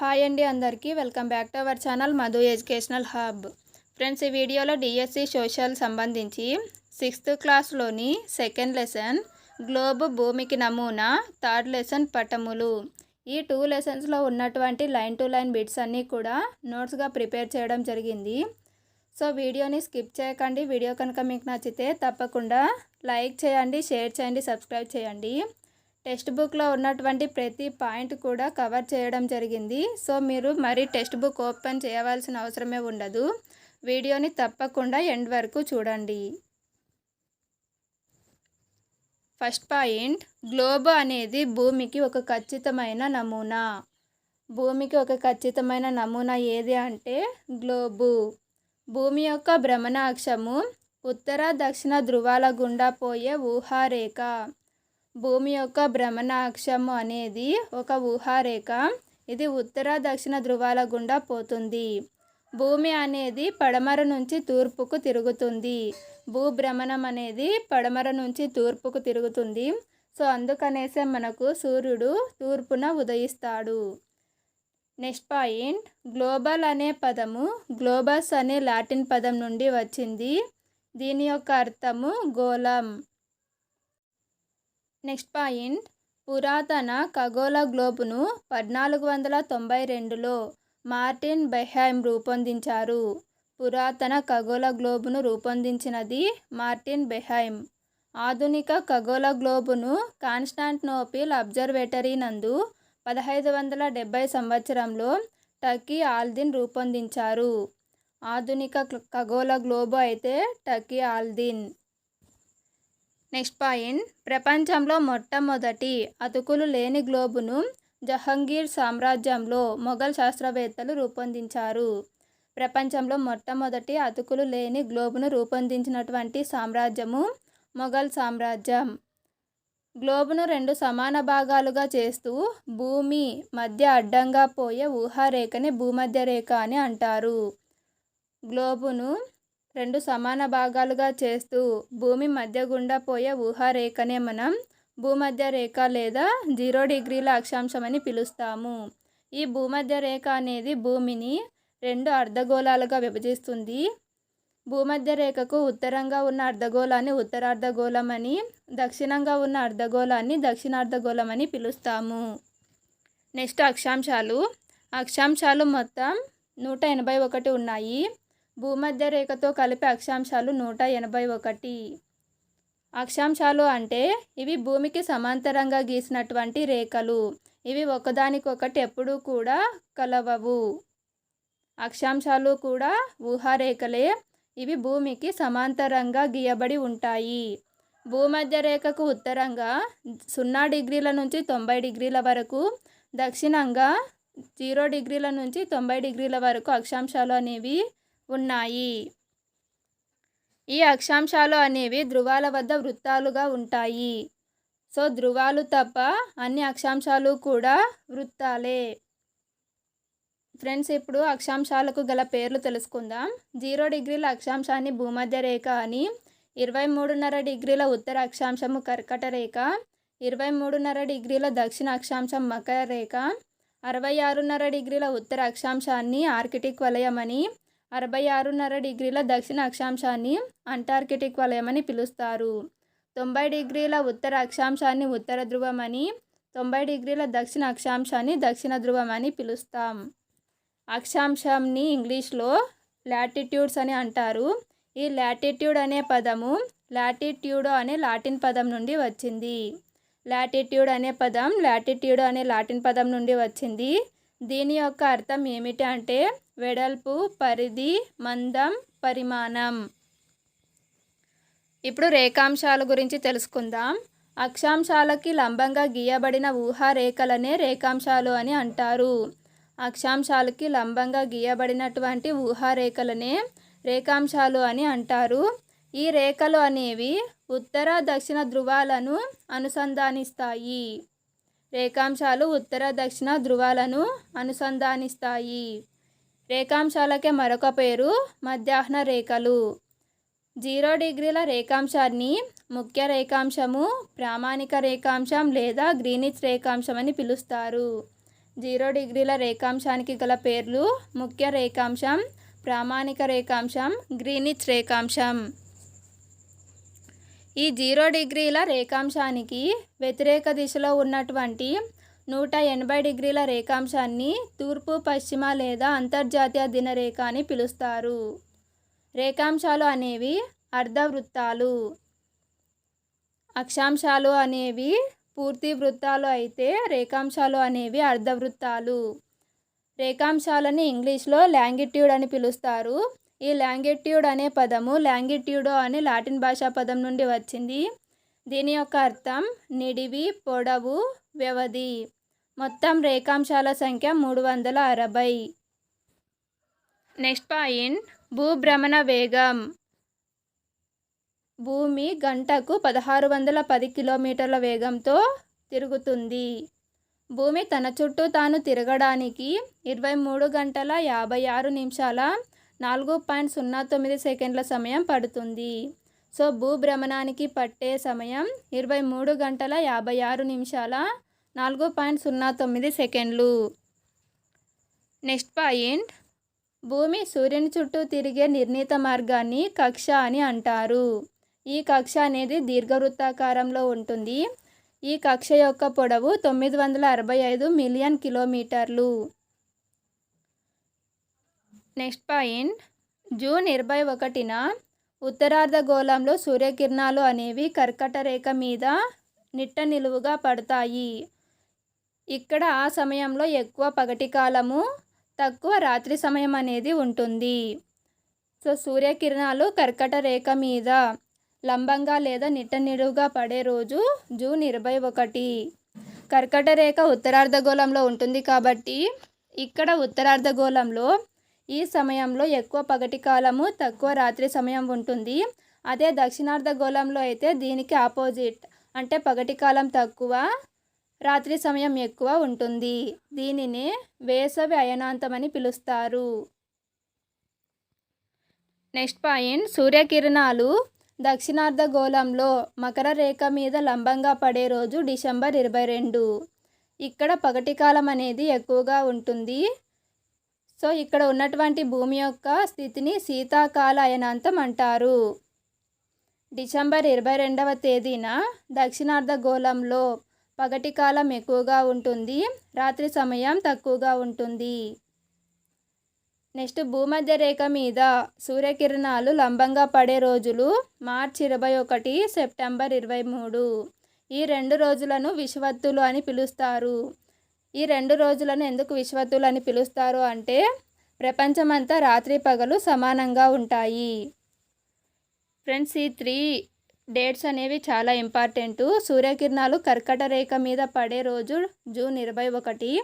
Hi అండి అందరికీ. Welcome back to our channel Madhu educational hub. Friends ఈ వీడియోలో డిఎస్సి సోషల్ సంబంధించి సిక్స్త్ క్లాస్లోని సెకండ్ లెసన్ గ్లోబ్ భూమికి నమూనా థర్డ్ లెసన్ పటములు. ఈ టూ లెసన్స్లో ఉన్నటువంటి లైన్ టు లైన్ బిట్స్ అన్నీ కూడా నోట్స్గా ప్రిపేర్ చేయడం జరిగింది. సో వీడియోని స్కిప్ చేయకండి. వీడియో కనుక మీకు నచ్చితే తప్పకుండా లైక్ చేయండి షేర్ చేయండి సబ్స్క్రైబ్ చేయండి. టెక్స్ట్ బుక్లో ఉన్నటువంటి ప్రతి పాయింట్ కూడా కవర్ చేయడం జరిగింది. సో మీరు మరి టెక్స్ట్ బుక్ ఓపెన్ చేయవలసిన అవసరమే ఉండదు. వీడియోని తప్పకుండా ఎండ్ వరకు చూడండి. ఫస్ట్ పాయింట్ గ్లోబ్ అనేది భూమికి ఒక ఖచ్చితమైన నమూనా. భూమికి ఒక ఖచ్చితమైన నమూనా ఏది అంటే గ్లోబు. భూమి యొక్క భ్రమణ అక్షము ఉత్తర దక్షిణ ధృవాల గుండా పోయే ఊహారేఖ. భూమి యొక్క భ్రమణ అక్షము అనేది ఒక ఊహారేఖ. ఇది ఉత్తర దక్షిణ ధృవాల గుండా పోతుంది. భూమి అనేది పడమర నుంచి తూర్పుకు తిరుగుతుంది. భూభ్రమణం అనేది పడమర నుంచి తూర్పుకు తిరుగుతుంది. సో అందుకనేసే మనకు సూర్యుడు తూర్పున ఉదయిస్తాడు. Next point. గ్లోబల్ అనే పదము గ్లోబస్ అనే లాటిన్ పదం నుండి వచ్చింది. దీని యొక్క అర్థము గోళం. Next point. పురాతన ఖగోళ గ్లోబును పద్నాలుగు వందల తొంభై రెండులో మార్టిన్ బెహైమ్ రూపొందించారు. పురాతన ఖగోళ గ్లోబును రూపొందించినది మార్టిన్ బెహైమ్ ఆధునిక ఖగోళ గ్లోబును కాన్స్టాంట్నోపిల్ అబ్జర్వేటరీ నందు పదహైదు వందల డెబ్బై సంవత్సరంలో టర్కీ ఆల్దిన్ రూపొందించారు. ఆధునిక ఖగోళ గ్లోబు అయితే టర్కీ ఆల్దిన్. నెక్స్ట్ పాయింట్ ప్రపంచంలో మొట్టమొదటి అతుకులు లేని గ్లోబును జహంగీర్ సామ్రాజ్యంలో మొఘల్ శాస్త్రవేత్తలు రూపొందించారు. ప్రపంచంలో మొట్టమొదటి అతుకులు లేని గ్లోబును రూపొందించినటువంటి సామ్రాజ్యము మొఘల్ సామ్రాజ్యం. గ్లోబును రెండు సమాన భాగాలుగా చేస్తూ భూమి మధ్య అడ్డంగా పోయే ఊహారేఖని భూమధ్య రేఖ అని అంటారు. గ్లోబును రెండు సమాన భాగాలుగా చేస్తూ భూమి మధ్య గుండా పోయే ఊహారేఖనే మనం భూమధ్య రేఖ లేదా జీరో డిగ్రీల అక్షాంశం అని పిలుస్తాము. ఈ భూమధ్య రేఖ అనేది భూమిని రెండు అర్ధగోళాలుగా విభజిస్తుంది. భూమధ్య రేఖకు ఉత్తరంగా ఉన్న అర్ధగోళాన్ని ఉత్తరార్ధగోళం అని దక్షిణంగా ఉన్న అర్ధగోళాన్ని దక్షిణార్ధగోళం అని పిలుస్తాము. నెక్స్ట్ అక్షాంశాలు. అక్షాంశాలు మొత్తం నూట ఎనభై ఒకటి ఉన్నాయి. భూమధ్య రేఖతో కలిపి అక్షాంశాలు నూట ఎనభై ఒకటి. అక్షాంశాలు అంటే ఇవి భూమికి సమాంతరంగా గీసినటువంటి రేఖలు. ఇవి ఒకదానికొకటి ఎప్పుడూ కూడా కలవవు. అక్షాంశాలు కూడా ఊహారేఖలే. ఇవి భూమికి సమాంతరంగా గీయబడి ఉంటాయి. భూమధ్య రేఖకు ఉత్తరంగా సున్నా డిగ్రీల నుంచి తొంభై డిగ్రీల వరకు దక్షిణంగా జీరో డిగ్రీల నుంచి తొంభై డిగ్రీల వరకు అక్షాంశాలు అనేవి ఉన్నాయి. ఈ అక్షాంశాలు అనేవి ధృవాల వద్ద వృత్తాలుగా ఉంటాయి. సో ధృవాలు తప్ప అన్ని అక్షాంశాలు కూడా వృత్తాలే. ఫ్రెండ్స్ ఇప్పుడు అక్షాంశాలకు గల పేర్లు తెలుసుకుందాం. జీరో డిగ్రీల అక్షాంశాన్ని భూమధ్య రేఖ అని ఇరవై మూడున్నర డిగ్రీల ఉత్తర అక్షాంశము కర్కట రేఖ ఇరవై మూడున్నర డిగ్రీల దక్షిణ అక్షాంశం మకర రేఖ అరవై ఆరున్నర డిగ్రీల ఉత్తర అక్షాంశాన్ని ఆర్కిటిక్ వలయం అని అరవై ఆరున్నర డిగ్రీల దక్షిణ అక్షాంశాన్ని అంటార్కిటిక్ వలయం అని పిలుస్తారు. తొంభై డిగ్రీల ఉత్తర అక్షాంశాన్ని ఉత్తర ధృవమని తొంభై డిగ్రీల దక్షిణ అక్షాంశాన్ని దక్షిణ ధ్రువం అని పిలుస్తాం. అక్షాంశంని ఇంగ్లీష్లో లాటిట్యూడ్స్ అని అంటారు. ఈ లాటిట్యూడ్ అనే పదము లాటిట్యూడో అనే లాటిన్ పదం నుండి వచ్చింది. లాటిట్యూడ్ అనే పదం లాటిట్యూడో అనే లాటిన్ పదం నుండి వచ్చింది. దీని యొక్క అర్థం ఏమిటి అంటే వెడల్పు పరిధి మందం పరిమాణం. ఇప్పుడు రేఖాంశాల గురించి తెలుసుకుందాం. అక్షాంశాలకి లంబంగా గీయబడిన ఊహారేఖలనే రేఖాంశాలు అని అంటారు. అక్షాంశాలకి లంబంగా గీయబడినటువంటి ఊహారేఖలనే రేఖాంశాలు అని అంటారు. ఈ రేఖలు అనేవి ఉత్తర దక్షిణ ధృవాలను అనుసంధానిస్తాయి. రేఖాంశాలు ఉత్తర దక్షిణ ధృవాలను అనుసంధానిస్తాయి. రేఖాంశాలకే మరొక పేరు మధ్యాహ్న రేఖలు. జీరో డిగ్రీల రేఖాంశాన్ని ముఖ్య రేఖాంశము ప్రామాణిక రేఖాంశం లేదా గ్రీనిచ్ రేఖాంశం అని పిలుస్తారు. జీరో డిగ్రీల రేఖాంశానికి గల పేర్లు ముఖ్య రేఖాంశం ప్రామాణిక రేఖాంశం గ్రీనిచ్ రేఖాంశం. ఈ జీరో డిగ్రీల రేఖాంశానికి వ్యతిరేక దిశలో ఉన్నటువంటి నూట ఎనభై డిగ్రీల రేఖాంశాన్ని తూర్పు పశ్చిమ లేదా అంతర్జాతీయ దినరేఖ అని పిలుస్తారు. రేఖాంశాలు అనేవి అర్ధవృత్తాలు. అక్షాంశాలు అనేవి పూర్తి వృత్తాలు అయితే రేఖాంశాలు అనేవి అర్ధవృత్తాలు. రేఖాంశాలని ఇంగ్లీష్లో లాంగిట్యూడ్ అని పిలుస్తారు. ఈ లాంగిట్యూడ్ అనే పదము లాంగిట్యూడో అనే లాటిన్ భాషా పదం నుండి వచ్చింది. దీని యొక్క అర్థం నిడివి పొడవు వ్యవధి. మొత్తం రేఖాంశాల సంఖ్య మూడు వందల అరవై. నెక్స్ట్ పాయింట్ భూభ్రమణ వేగం. భూమి గంటకు పదహారు వందల పది కిలోమీటర్ల వేగంతో తిరుగుతుంది. భూమి తన చుట్టూ తాను తిరగడానికి ఇరవై మూడు గంటల యాభై ఆరు నిమిషాల నాలుగు పాయింట్ సున్నా తొమ్మిది సెకండ్ల సమయం పడుతుంది. సో భూభ్రమణానికి పట్టే సమయం ఇరవై మూడు గంటల యాభై ఆరు నిమిషాల నాలుగు పాయింట్ సున్నా తొమ్మిది సెకండ్లు. నెక్స్ట్ పాయింట్ భూమి సూర్యుని చుట్టూ తిరిగే నిర్ణీత మార్గాన్ని కక్ష అని అంటారు. ఈ కక్ష అనేది దీర్ఘవృత్తాకారంలో ఉంటుంది. ఈ కక్ష యొక్క పొడవు తొమ్మిది వందల అరవై ఐదు మిలియన్ కిలోమీటర్లు. నెక్స్ట్ పాయింట్ జూన్ ఇరవై ఒకటిన ఉత్తరార్ధగోళంలో సూర్యకిరణాలు అనేవి కర్కట రేఖ మీద నిట్ట నిలువుగా పడతాయి. ఇక్కడ ఆ సమయంలో ఎక్కువ పగటి కాలము తక్కువ రాత్రి సమయం అనేది ఉంటుంది. సో సూర్యకిరణాలు కర్కట రేఖ మీద లంబంగా లేదా నిట్టనిడుగా పడే రోజు జూన్ ఇరవై ఒకటి. కర్కట రేఖ ఉత్తరార్ధగోళంలో ఉంటుంది కాబట్టి ఇక్కడ ఉత్తరార్ధగోళంలో ఈ సమయంలో ఎక్కువ పగటి కాలము తక్కువ రాత్రి సమయం ఉంటుంది. అదే దక్షిణార్ధగోళంలో అయితే దీనికి ఆపోజిట్. అంటే పగటి కాలం తక్కువ రాత్రి సమయం ఎక్కువ ఉంటుంది. దీనిని వేసవి అయనాంతం అని పిలుస్తారు. Next point. సూర్యకిరణాలు దక్షిణార్ధగోళంలో మకర రేఖ మీద లంబంగా పడే రోజు డిసెంబర్ ఇరవై రెండు. ఇక్కడ పగటి కాలం అనేది ఎక్కువగా ఉంటుంది. సో ఇక్కడ ఉన్నటువంటి భూమి యొక్క స్థితిని శీతాకాల అయనాంతం అంటారు. డిసెంబర్ ఇరవై రెండవ తేదీన దక్షిణార్ధగోళంలో పగటి కాలం ఎక్కువగా ఉంటుంది రాత్రి సమయం తక్కువగా ఉంటుంది. నెక్స్ట్ భూమధ్య రేఖ మీద సూర్యకిరణాలు లంబంగా పడే రోజులు మార్చి ఇరవై ఒకటి సెప్టెంబర్ ఇరవై మూడు. ఈ రెండు రోజులను విషవత్తులు అని పిలుస్తారు. ఈ రెండు రోజులను ఎందుకు విషవత్తులు అని పిలుస్తారు అంటే ప్రపంచమంతా రాత్రి పగలు సమానంగా ఉంటాయి. ఫ్రెండ్స్ ఈ త్రీ డేట్స్ అనేవి చాలా ఇంపార్టెంటు. సూర్యకిరణాలు కర్కట రేఖ మీద పడే రోజు జూన్ ఇరవై ఒకటి.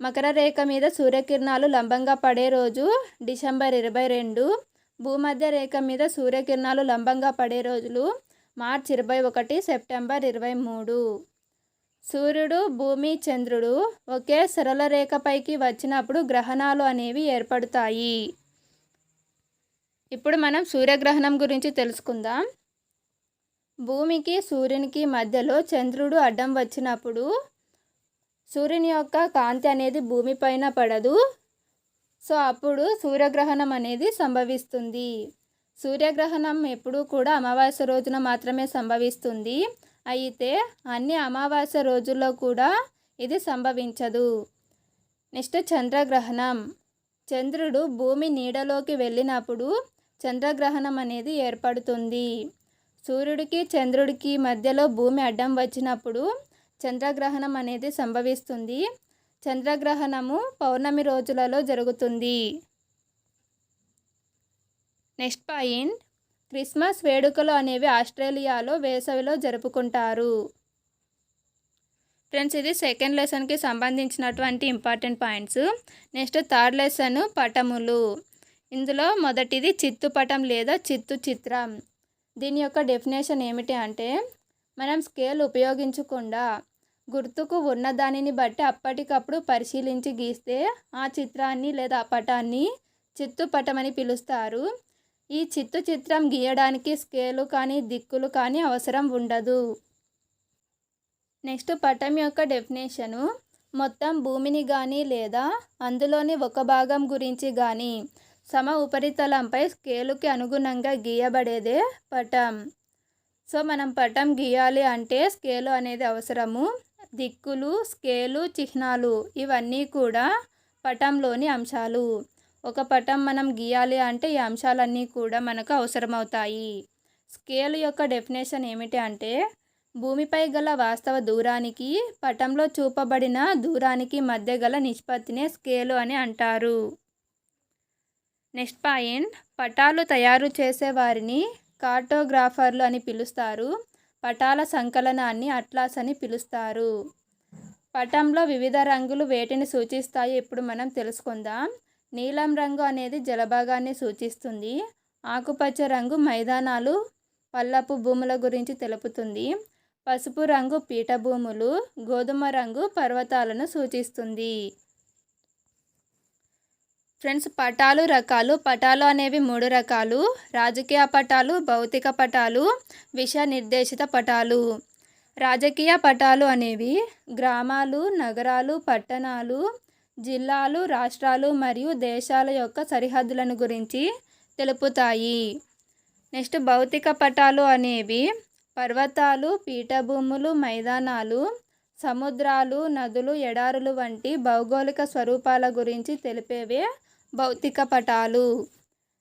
మకర రేఖ మీద సూర్యకిరణాలు లంబంగా పడే రోజు డిసెంబర్ ఇరవై రెండు. భూమధ్య రేఖ మీద సూర్యకిరణాలు లంబంగా పడే రోజులు మార్చ్ ఇరవై ఒకటి సెప్టెంబర్ ఇరవై మూడు. సూర్యుడు భూమి చంద్రుడు ఒకే సరళ రేఖపైకి వచ్చినప్పుడు గ్రహణాలు అనేవి ఏర్పడతాయి. ఇప్పుడు మనం సూర్యగ్రహణం గురించి తెలుసుకుందాం. భూమికి సూర్యునికి మధ్యలో చంద్రుడు అడ్డం వచ్చినప్పుడు సూర్యుని యొక్క కాంతి అనేది భూమిపైన పడదు. సో అప్పుడు సూర్యగ్రహణం అనేది సంభవిస్తుంది. సూర్యగ్రహణం ఎప్పుడూ కూడా అమావాస్య రోజున మాత్రమే సంభవిస్తుంది. అయితే అన్ని అమావాస్య రోజుల్లో కూడా ఇది సంభవించదు. నెక్స్ట్ చంద్రగ్రహణం. చంద్రుడు భూమి నీడలోకి వెళ్ళినప్పుడు చంద్రగ్రహణం అనేది ఏర్పడుతుంది. సూర్యుడికి చంద్రుడికి మధ్యలో భూమి అడ్డం వచ్చినప్పుడు చంద్రగ్రహణం అనేది సంభవిస్తుంది. చంద్రగ్రహణము పౌర్ణమి రోజులలో జరుగుతుంది. Next point. క్రిస్మస్ వేడుకలు అనేవి ఆస్ట్రేలియాలో వేసవిలో జరుపుకుంటారు. ఫ్రెండ్స్ ఇది సెకండ్ లెసన్కి సంబంధించినటువంటి important points. Next third lesson పటములు. ఇందులో మొదటిది చిత్తు పటం లేదా చిత్తు చిత్రం. దీని యొక్క డెఫినేషన్ ఏమిటి అంటే మనం స్కేల్ ఉపయోగించకుండా గుర్తుకు ఉన్న దానిని బట్టి అప్పటికప్పుడు పరిశీలించి గీస్తే ఆ చిత్రాన్ని లేదా ఆ పటాన్ని చిత్తు పటం అని పిలుస్తారు. ఈ చిత్తు చిత్రం గీయడానికి స్కేలు కానీ దిక్కులు కానీ అవసరం ఉండదు. నెక్స్ట్ పటం యొక్క డెఫినేషను మొత్తం భూమిని కానీ లేదా అందులోని ఒక భాగం గురించి కానీ సమ ఉపరితలంపై స్కేలుకి అనుగుణంగా గీయబడేదే పటం. సో మనం పటం గీయాలి అంటే స్కేలు అనేది అవసరము. దిక్కులు స్కేలు చిహ్నాలు ఇవన్నీ కూడా పటంలోని అంశాలు. ఒక పటం మనం గీయాలి అంటే ఈ అంశాలన్నీ కూడా మనకు అవసరమవుతాయి. స్కేల్ యొక్క డెఫినేషన్ ఏమిటి అంటే భూమిపై గల వాస్తవ దూరానికి పటంలో చూపబడిన దూరానికి మధ్య గల నిష్పత్తినే స్కేలు అని అంటారు. నెక్స్ట్ పాయింట్ పటాలు తయారు చేసే వారిని కార్టోగ్రాఫర్లు అని పిలుస్తారు. పటాల సంకలనాన్ని అట్లాస్ అని పిలుస్తారు. పటంలో వివిధ రంగులు వేటిని సూచిస్తాయి ఇప్పుడు మనం తెలుసుకుందాం. నీలం రంగు అనేది జలభాగాన్ని సూచిస్తుంది. ఆకుపచ్చ రంగు మైదానాలు పల్లపు భూముల గురించి తెలుపుతుంది. పసుపు రంగు పీఠభూములు గోధుమ రంగు పర్వతాలను సూచిస్తుంది. ఫ్రెండ్స్ పటాలు రకాలు. పటాలు అనేవి మూడు రకాలు. రాజకీయ పటాలు భౌతిక పటాలు విష నిర్దేశిత పటాలు. రాజకీయ పటాలు అనేవి గ్రామాలు నగరాలు పట్టణాలు జిల్లాలు రాష్ట్రాలు మరియు దేశాల యొక్క సరిహద్దులను గురించి తెలుపుతాయి. నెక్స్ట్ భౌతిక పటాలు అనేవి పర్వతాలు పీఠభూములు మైదానాలు సముద్రాలు నదులు ఎడారులు వంటి భౌగోళిక స్వరూపాల గురించి తెలిపేవే భౌతిక పటాలు.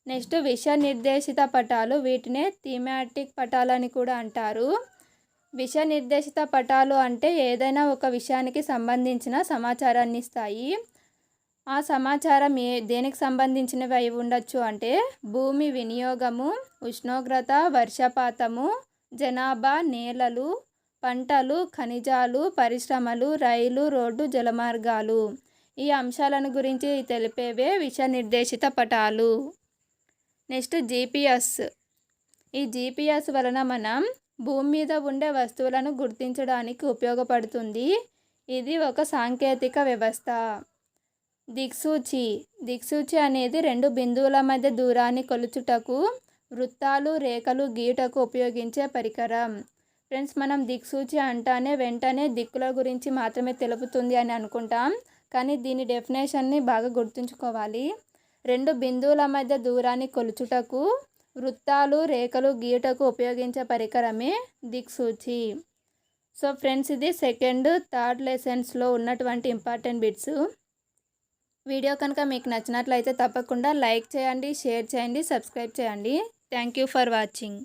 నెక్స్ట్ విష నిర్దేశిత పటాలు. వీటినే థీమాటిక్ పటాలని కూడా అంటారు. విష నిర్దేశిత పటాలు అంటే ఏదైనా ఒక విషయానికి సంబంధించిన సమాచారాన్ని ఇస్తాయి. ఆ సమాచారం ఏ దేనికి సంబంధించినవి అయి ఉండొచ్చు అంటే భూమి వినియోగము ఉష్ణోగ్రత వర్షపాతము జనాభా నేలలు పంటలు ఖనిజాలు పరిశ్రమలు రైలు రోడ్డు జలమార్గాలు. ఈ అంశాలను గురించి తెలిపేవే విష నిర్దేశిత పటాలు. Next GPS. ఈ జీపీఎస్ వలన మనం భూమి మీద ఉండే వస్తువులను గుర్తించడానికి ఉపయోగపడుతుంది. ఇది ఒక సాంకేతిక వ్యవస్థ. దిక్సూచి. దిక్సూచి అనేది రెండు బిందువుల మధ్య దూరాన్ని కొలుచుటకు వృత్తాలు రేఖలు గీటకు ఉపయోగించే పరికరం. ఫ్రెండ్స్ మనం దిక్సూచి అంటానే వెంటనే దిక్కుల గురించి మాత్రమే తెలుపుతుంది అని అనుకుంటాం. కానీ దీని డెఫినేషన్ని బాగా గుర్తుంచుకోవాలి. రెండు బిందువుల మధ్య దూరాన్ని కొలుచుటకు వృత్తాలు రేఖలు గీయటకు ఉపయోగించే పరికరమే దిక్సూచి. సో ఫ్రెండ్స్ ఇది సెకండ్ థర్డ్ లెసన్స్లో ఉన్నటువంటి ఇంపార్టెంట్ బిట్స్. వీడియో కనుక మీకు నచ్చినట్లయితే తప్పకుండా లైక్ చేయండి షేర్ చేయండి సబ్స్క్రైబ్ చేయండి. Thank you for watching.